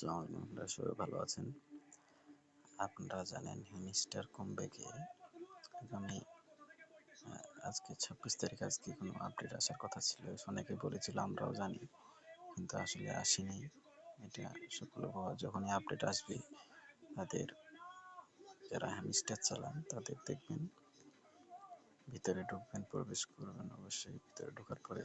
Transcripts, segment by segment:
আসসালামু আলাইকুম। আপনারা সবাই ভালো আছেন? আপনারা জানেন হিমিস্টার কমব্যাকে আগামী আজকে ছাব্বিশ তারিখ, আজকে কোনো আপডেট আসার কথা ছিল। অনেকে বলেছিল, আমরাও জানি, কিন্তু আসলে আসেনি। এটা সকল যখনই আপডেট আসবে, তাদের যারা হ্যামিস্টার চালান, তাদের দেখবেন, ভিতরে ঢুকবেন, প্রবেশ করবেন, অবশ্যই ভিতরে ঢোকার পরে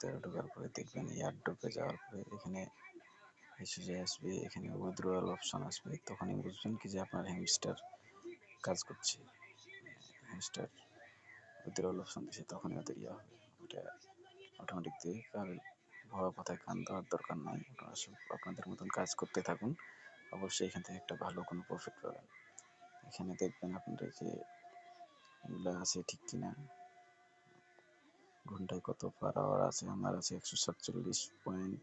ভিতরে ঢোকার পরে দেখবেন এয়ার ঢুকে যাওয়ার পরে এখানে মেসেজে আসবে, এখানে উইথড্রয়াল অপশন আসবে, তখনই বুঝবেন কি যে আপনার হ্যামস্টার কাজ করছে। হ্যামস্টার উইথড্রয়াল অপশন দিছে, তখনই ওদের ইয়ে হবে। ওটা অটোমেটিক দিয়ে কারণ ভয় কথায় কান দেওয়ার দরকার নাই। আপনাদের মতন কাজ করতে থাকুন। অবশ্যই এখান থেকে একটা ভালো কোনো প্রফিট পাবেন। এখানে দেখবেন আপনারা যে এগুলো আছে ঠিক কিনা। ঘন্টায় কত পার আওয়ার আছে? আমার আছে একশো সাতচল্লিশ পয়েন্ট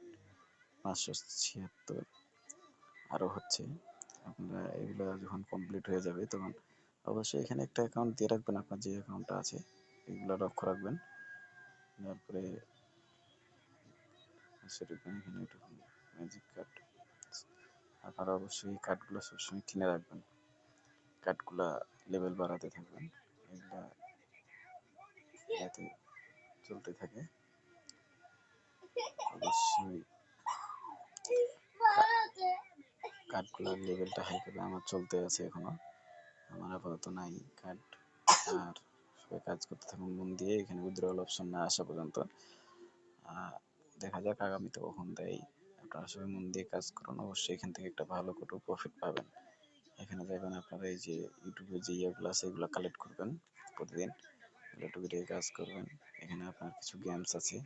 পাঁচশো ছিয়াত্তর। আরও হচ্ছে। আপনারা এগুলো যখন কমপ্লিট হয়ে যাবে, তখন অবশ্যই এখানে একটা অ্যাকাউন্ট দিয়ে রাখবেন, আপনার যে অ্যাকাউন্টটা আছে, এগুলো লক্ষ্য রাখবেন। তারপরে এখানে একটু ম্যাজিক কার্ড আপনারা অবশ্যই কার্ডগুলো সবসময় কিনে রাখবেন। কার্ডগুলা লেভেল বাড়াতে থাকবেন। এগুলা যাতে চলতে থাকে। অবশ্যই কার্ডগুলোর লেভেলটা হাই করবে আমার চলতে আছে এখনও। আমার আপাতত নাই কার্ড। আর সবাই কাজ করতে থাকুন মন দিয়ে, এখানে উইথড্রয়াল অপশন না আসা পর্যন্ত। দেখা যাক আগামীতে কখন দেয়। আপনারা সবাই মন দিয়ে কাজ করুন। অবশ্যই এখান থেকে একটা ভালো করে প্রফিট পাবেন। এখানে যাবেন আপনারা এই যে ইউটিউবে যে ইয়েগুলো আছে, এগুলো কালেক্ট করবেন প্রতিদিন। এগুলো কাজ করবেন। এখানে আপনার কিছু গেমস আছে।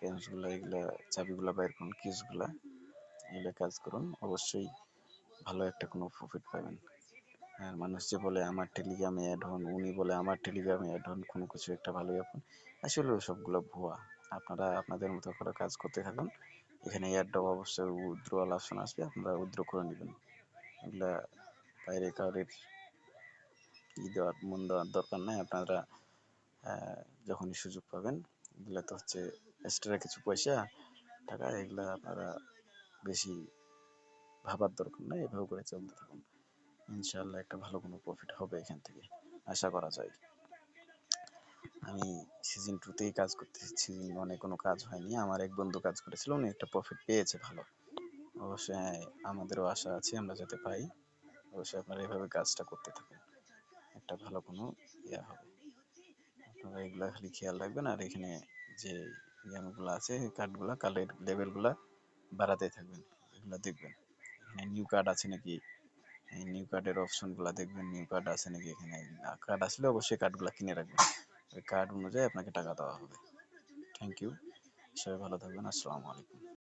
গেমসগুলো এগুলা, চাবিগুলো বাইর করুন কিসগুলা এগুলো কাজ করুন। অবশ্যই ভালো একটা কোনো প্রফিট পাবেন। আর মানুষ যে বলে, আমার টেলিগ্রামে অ্যাড হন, উনি বলে, আমার টেলিগ্রামে অ্যাড হন, কোনো কিছু একটা ভালো আপন। আসলে সবগুলো ভুয়া। আপনারা আপনাদের মতো করে কাজ করতে থাকুন। এখানে এয়ারড্রপ অবশ্যই উইথড্রোয়াল অপশন আসবে, আপনারা উইথড্র করে নেবেন। এগুলা বাইরে কাউরের ই দেওয়ার, মন দেওয়ার দরকার নাই। আপনারা যখনই সুযোগ পাবেন, এগুলা তো হচ্ছে এক্সট্রা কিছু পয়সা, টাকা, এগুলা আপনারা বেশি ভাবার দরকার নাই, এভাবে করে চলতে থাকুন। ইনশাল্লাহ একটা ভালো কোনো প্রফিট হবে এখান থেকে, আশা করা যায়। আমি সিজন টুতেই কাজ করতেছি সিজন ওয়ানে কোনো কাজ হয়নি, আমার এক বন্ধু কাজ করেছিল, উনি একটা প্রফিট পেয়েছে ভালো। অবশ্যই আমাদেরও আশা আছে, আমরা যাতে পাই, অবশ্যই আপনারা এভাবে কাজটা করতে থাকুন, একটা ভালো কোনো ইয়া হবে। আপনারা এগুলা খালি খেয়াল রাখবেন আর এখানে যে ইয়ানগুলো আছে কার্ডগুলো কালের লেভেলগুলো বাড়াতে থাকবেন, এগুলো দেখবেন। এখানে নিউ কার্ড আছে নাকি? নিউ কার্ডের অপশনগুলো দেখবেন নিউ কার্ড আছে নাকি? এখানে কার্ড আসলে অবশ্যই কার্ডগুলো কিনে রাখবেন। ওই কার্ড অনুযায়ী আপনাকে টাকা দেওয়া হবে। থ্যাংক ইউ সবাই ভালো থাকবেন। আসসালামু আলাইকুম।